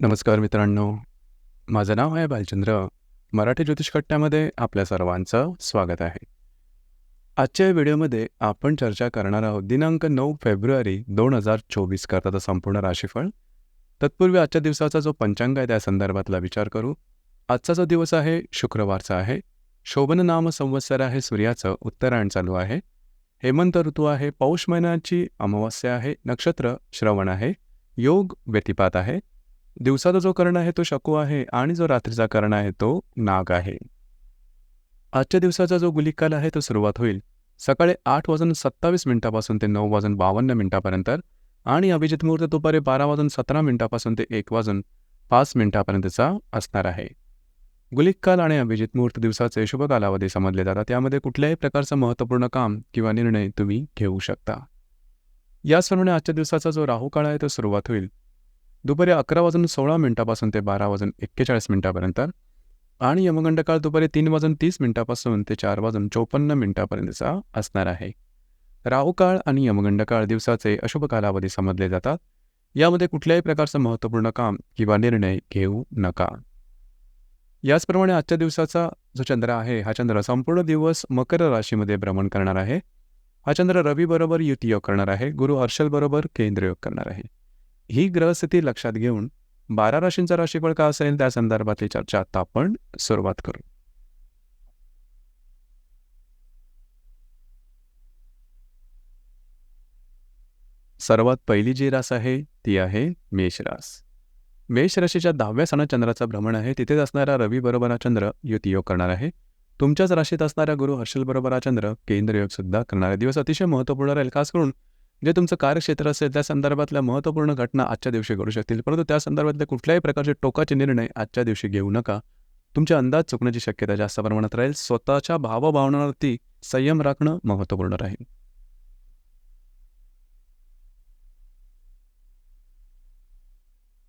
नमस्कार मित्रांनो. माझं नाव आहे बालचंद्र. मराठी ज्योतिषकट्ट्यामध्ये आपल्या सर्वांचं स्वागत आहे. आजच्या या व्हिडिओमध्ये आपण चर्चा करणार आहोत दिनांक नऊ फेब्रुवारी दोन हजार चोवीस करताचा संपूर्ण राशीफळ. तत्पूर्वी आजच्या दिवसाचा जो पंचांग आहे त्या संदर्भातला विचार करू. आजचा जो दिवस आहे शुक्रवारचा आहे. शोभन नाम संवत्सर आहे सूर्याचं उत्तरायण चालू आहे. हेमंत ऋतू आहे. पौष महिन्याची अमावास्या आहे. नक्षत्र श्रवण आहे. योग व्यतिपात आहे. दिवसाचा जो कर्ण आहे तो शकू आहे आणि जो रात्रीचा कर्ण आहे तो नाग आहे. आजच्या दिवसाचा जो गुलिकाल आहे तो सुरुवात होईल सकाळी आठ वाजून सत्तावीस मिनिटापासून ते नऊ वाजून बावन्न मिनिटापर्यंत आणि अभिजित मुहूर्त दुपारी बारा वाजून सतरा मिनिटापासून ते एक वाजून पाच मिनिटापर्यंतचा असणार आहे. गुलिककाल आणि अभिजित मुहूर्त दिवसाचे शुभ कालावधी समजले जातात. त्यामध्ये कुठल्याही प्रकारचं महत्त्वपूर्ण काम किंवा निर्णय तुम्ही घेऊ शकता. याचप्रमाणे आजच्या दिवसाचा जो राहू काळ आहे तो सुरुवात होईल दुपारी अकरा वाजून सोळा मिनिटापासून ते बारा वाजून एक्केचाळीस मिनिटापर्यंत आणि यमगंड काळ दुपारी तीन वाजून तीस मिनिटापासून ते चार वाजून चोपन्न मिनिटापर्यंतचा असणार आहे. राहू काळ आणि यमगंड काळ दिवसाचे अशुभ कालावधी समजले जातात. यामध्ये कुठल्याही प्रकारचं महत्त्वपूर्ण काम किंवा निर्णय घेऊ नका. याचप्रमाणे आजच्या दिवसाचा जो चंद्र आहे हा चंद्र संपूर्ण दिवस मकर राशीमध्ये भ्रमण करणार आहे. हा चंद्र रवीबरोबर युती योग करणार आहे. गुरु हर्षलबरोबर केंद्र योग करणार आहे. ही ग्रहस्थिती लक्षात घेऊन बारा राशींचा राशीफळ का असेल त्या संदर्भातली चर्चा आता आपण सुरुवात करू. सर्वात पहिली जी रास आहे ती आहे मेष रास. मेष राशीच्या दहाव्या सणात चंद्राचं भ्रमण आहे. तिथेच असणारा रवी बरोबर हा चंद्र युतीयोग करणार आहे. तुमच्याच राशीत असणाऱ्या गुरु हर्षल बरोबर हा चंद्र केंद्रयोग सुद्धा करणार आहे. दिवस अतिशय महत्त्वपूर्ण राहील खास करून जे तुमचं कार्यक्षेत्र असेल त्या संदर्भातल्या महत्त्वपूर्ण घटना आजच्या दिवशी घडू शकतील परंतु त्या संदर्भातले कुठल्याही प्रकारचे टोकाचे निर्णय आजच्या दिवशी घेऊ नका. तुमचे अंदाज चुकण्याची शक्यता जास्त प्रमाणात राहील. स्वतःच्या भावभावनावरती संयम राखणं महत्त्वपूर्ण राहील.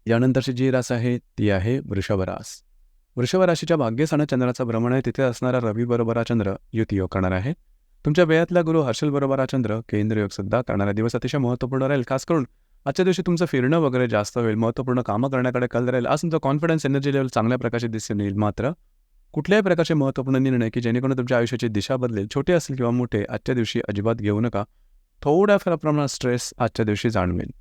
यानंतरची जी रास आहे ती आहे वृषभ रास. वृषभ राशीच्या भाग्यस्थानात चंद्राचं भ्रमण आहे. तिथे असणारा रवी बरोबरा चंद्र युती योग करणार आहे. तुमच्या वेळातला गुरु हर्षल बरोबर हा चंद्र केंद्र योग सुद्धा करणारा दिवस अतिशय महत्त्वपूर्ण राहील. खास करून आजच्या दिवशी तुमचं फिरणं वगैरे जास्त होईल. महत्त्वपूर्ण कामं करण्याकडे कल राहील. आज तुमचा कॉन्फिडन्स एनर्जी लेवल चांगल्या प्रकारचे दिसून येईल. मात्र कुठल्याही प्रकारचे महत्त्वपूर्ण निर्णय की जेणेकरून तुमच्या आयुष्याची दिशा बदलेल छोटे असेल किंवा मोठे आजच्या दिवशी अजिबात घेऊ नका. थोड्याफार प्रमाणात स्ट्रेस आजच्या दिवशी जाणवेल.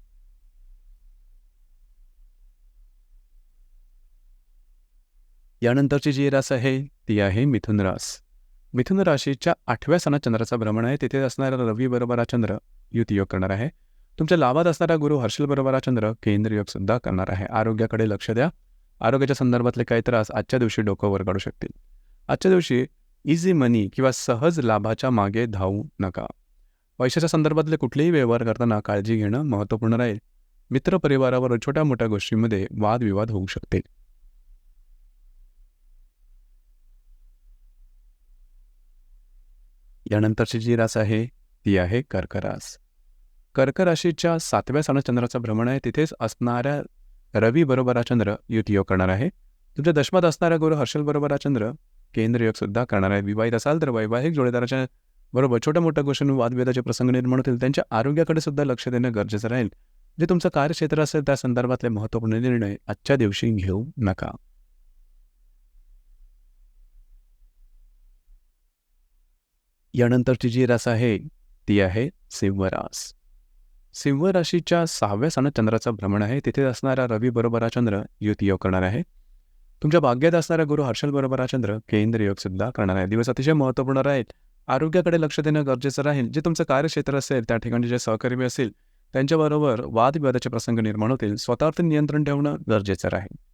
यानंतरची जी रास आहे ती आहे मिथुन रास. मिथुन राशीच्या आठव्या सणात चंद्राचा भ्रमण आहे. तिथे असणारा रवी बरोबर चंद्र युती योग करणार आहे. तुमच्या लाभात असणारा गुरु हर्षल बरोबर चंद्र केंद्र योग सुद्धा करणार आहे. आरोग्याकडे लक्ष द्या. आरोग्याच्या संदर्भातले काही त्रास आजच्या दिवशी डोकं वर काढू शकतील. आजच्या दिवशी इझी मनी किंवा सहज लाभाच्या मागे धावू नका. पैशाच्या संदर्भातले कुठलेही व्यवहार करताना काळजी घेणं महत्त्वपूर्ण राहील. मित्रपरिवारावर छोट्या मोठ्या गोष्टींमध्ये वादविवाद होऊ शकतील. यानंतरची जी रास आहे ती आहे कर्करास कर्कराशीच्या सातव्या सणचंद्राचं भ्रमण आहे. तिथेच असणाऱ्या रवी बरोबर हा चंद्र युती योग करणार आहे. तुमच्या दशमात असणारा गुरु हर्षल बरोबर हा चंद्र केंद्र योग सुद्धा करणार आहे. विवाहित असाल तर वैवाहिक जोडीदाराच्या बरोबर छोट्या मोठ्या गोष्टींवर वादविवादाचे प्रसंग निर्माण होतील. त्यांच्या आरोग्याकडे सुद्धा लक्ष देणं गरजेचं राहील. जे तुमचं कार्यक्षेत्र असेल त्या संदर्भातले महत्त्वपूर्ण निर्णय आजच्या दिवशी घेऊ नका. यानंतरची जी रास आहे ती आहे सिंहरास सिंहराशीच्या सहाव्या स्थानात चंद्राचं भ्रमण आहे. तिथे असणारा रवी बरोबर हा चंद्र युती योग करणार आहे. तुमच्या भाग्यात असणारा गुरु हर्षल बरोबर हा चंद्र केंद्र योग सुद्धा करणार आहे. दिवस अतिशय महत्त्वपूर्ण राहील. आरोग्याकडे लक्ष देणं गरजेचं राहील. जे तुमचं कार्यक्षेत्र असेल त्या ठिकाणी जे सहकर्मी असतील त्यांच्याबरोबर वादविवादाचे प्रसंग निर्माण होतील. स्वतःवरती नियंत्रण ठेवणं गरजेचं राहील.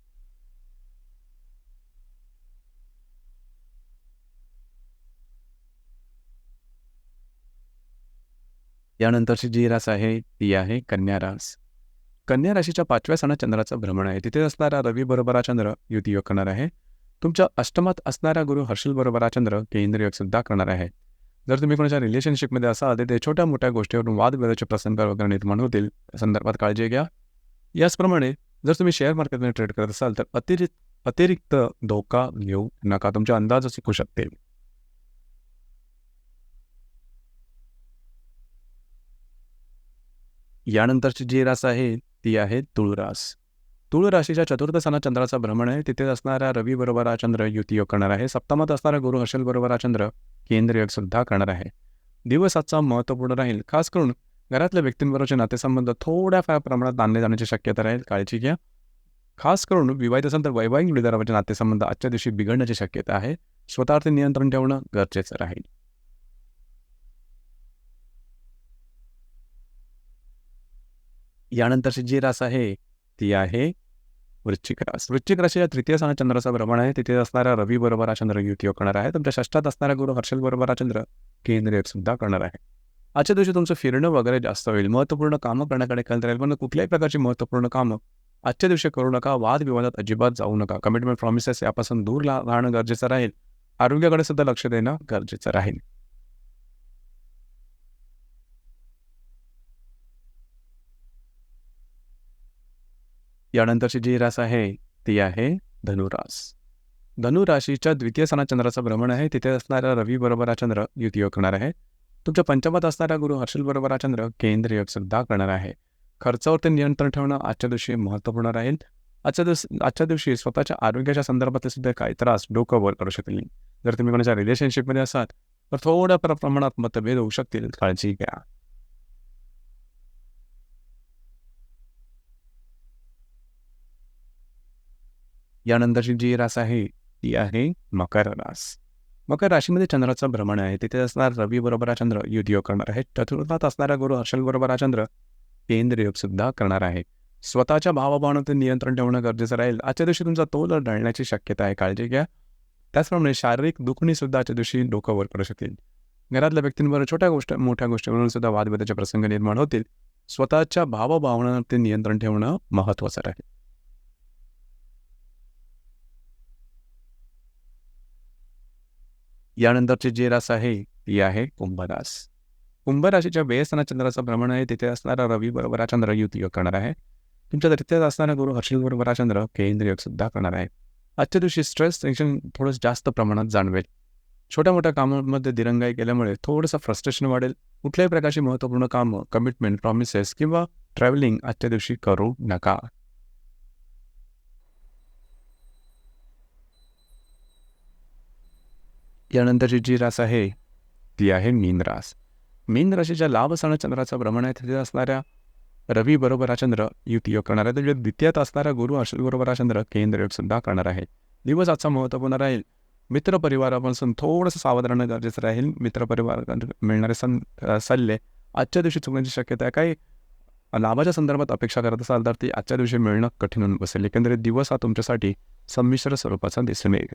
यानंतरची जी रास आहे ती आहे कन्या रास. कन्या राशीच्या पाचव्या सणात चंद्राचं भ्रमण आहे. तिथे असणारा रवी बरोबर चंद्र युती योग करणार आहे. तुमच्या अष्टमात असणारा गुरु हर्षल बरोबर चंद्र केंद्रयोग सुद्धा करणार आहे. जर तुम्ही कोणाच्या रिलेशनशिपमध्ये असाल तर ते छोट्या मोठ्या गोष्टीवरून वादविरोधाचे प्रसंग वगैरे निर्माण होतील. त्या संदर्भात काळजी घ्या. याचप्रमाणे जर तुम्ही शेअर मार्केटमध्ये ट्रेड करत असाल तर अतिरिक्त अतिरिक्त धोका घेऊ नका. तुमचे अंदाज चुकू शकतील. यानंतरची जी रास आहे ती आहे तुळरास. तुळ राशीच्या चतुर्थ स्थानात चंद्राचा भ्रमण आहे. तिथे असणारा रवी बरोबर हा चंद्र युतीयोग करणार आहे. सप्तमात असणारा गुरु हर्षल बरोबर हा चंद्र केंद्रयोग सुद्धा करणार आहे. दिवस आजचा महत्त्वपूर्ण राहील. खास करून घरातल्या व्यक्तींबरोबरचे नातेसंबंध थोड्याफार प्रमाणात आणले जाण्याची शक्यता राहील. काळजी घ्या. खास करून विवाहित असेल तर वैवाहिक जोडीदाराचे नातेसंबंध आजच्या दिवशी बिघडण्याची शक्यता आहे. स्वतःवरती नियंत्रण ठेवणं गरजेचं राहील. यानंतरची जी रास आहे ती आहे वृश्चिक रास. वृश्चिक राशीच्या तृतीय स्थानात चंद्राचा भ्रमण आहे. तिथे असणारा रवी बरोबर हा चंद्र युती करणार आहे. तुमच्या षष्ठात असणारा गुरु हर्षल बरोबर हा चंद्र केंद्रीय सुद्धा करणार आहे. आजच्या दिवशी तुमचं फिरणं वगैरे जास्त होईल. महत्त्वपूर्ण कामं करण्याकडे कल राहील पण कुठल्याही प्रकारची महत्त्वपूर्ण कामं आजच्या दिवशी करू नका. वादविवादात अजिबात जाऊ नका. कमिटमेंट प्रॉमिसेस यापासून दूर ला- राहणं गरजेचं राहील. आरोग्याकडे सुद्धा लक्ष देणं गरजेचं राहील. यानंतरची जी रास आहे ती आहे धनुरास. धनुराशीच्या द्वितीय स्थानात चंद्राचं भ्रमण आहे तिथे असणारा रवी बरोबर हा चंद्र युतीयोग करणार आहे. तुमच्या पंचमात असणारा गुरु हर्षल बरोबर हा चंद्र केंद्र योग सुद्धा करणार आहे. खर्चावरती नियंत्रण ठेवणं आजच्या दिवशी महत्त्वपूर्ण राहील. आजच्या दिवस आजच्या दिवशी स्वतःच्या आरोग्याच्या संदर्भात सुद्धा काही त्रास डोकं वर करू शकतील. जर तुम्ही कोणाच्या रिलेशनशिपमध्ये असाल तर थोड्या प्र- प्रमाणात मतभेद होऊ शकतील. काळजी घ्या. यानंतरची जी रास आहे ती आहे मकर रास. मकर राशीमध्ये चंद्राचं भ्रमण आहे. तिथे असणार रवी बरोबर हा चंद्र युद्ध योग करणार आहे. चतुर्थात असणारा गुरु हर्षल बरोबर हा चंद्र केंद्र योग सुद्धा करणार आहे. स्वतःच्या भावाभावनावरती नियंत्रण ठेवणं गरजेचं राहील. आजच्या दिवशी तुमचा तोल ढळण्याची शक्यता आहे. काळजी घ्या. त्याचप्रमाणे शारीरिक दुखणी सुद्धा आजच्या दिवशी डोकं वर करू शकतील घरातल्या व्यक्तींवर छोट्या गोष्ट मोठ्या गोष्टीवरून सुद्धा वादविवादाचे प्रसंग निर्माण होतील. स्वतःच्या भावभावनावरती नियंत्रण ठेवणं महत्त्वाचं राहील. यानंतरचे जे रास आहे ती आहे कुंभरास. कुंभराशीच्या व्ययस्थानात चंद्राचं भ्रमण आहे तिथे असणारा रवी बरोबर चंद्र युती योग करणार आहे. तुमच्या तृतीयात असणारा गुरु हर्षिल बरोबर चंद्र केंद्र योग सुद्धा करणार आहे. आजच्या दिवशी स्ट्रेस टेन्शन थोडंसं जास्त प्रमाणात जाणवेल. छोट्या मोठ्या कामांमध्ये दिरंगाई केल्यामुळे थोडंसं फ्रस्ट्रेशन वाढेल. कुठल्याही प्रकारची महत्त्वपूर्ण कामं कमिटमेंट प्रॉमिसेस किंवा ट्रॅव्हलिंग आजच्या दिवशी करू नका. यानंतरची जी रास आहे ती आहे मीन रास. मीन राशीच्या लाभ स्थानात चंद्राचं भ्रमण आहे तिथे असणाऱ्या रवी बरोबर हा चंद्र युती योग करणार आहे. तर द्वितीयात असणारा गुरु हर्षल बरोबर हा चंद्र केंद्र योग सुद्धा करणार आहे. दिवस आजचा महत्त्वपूर्ण राहील. मित्रपरिवारापासून थोडंसं सावध राहणं गरजेचं राहील. मित्रपरिवार मिळणारे सं सल्ले आजच्या दिवशी चुकण्याची शक्यता आहे. काही लाभाच्या संदर्भात अपेक्षा करत असाल तर ती आजच्या दिवशी मिळणं कठीण होऊन बसेल. एकंदरीत दिवस हा तुमच्यासाठी संमिश्र स्वरूपाचा दिसून येईल.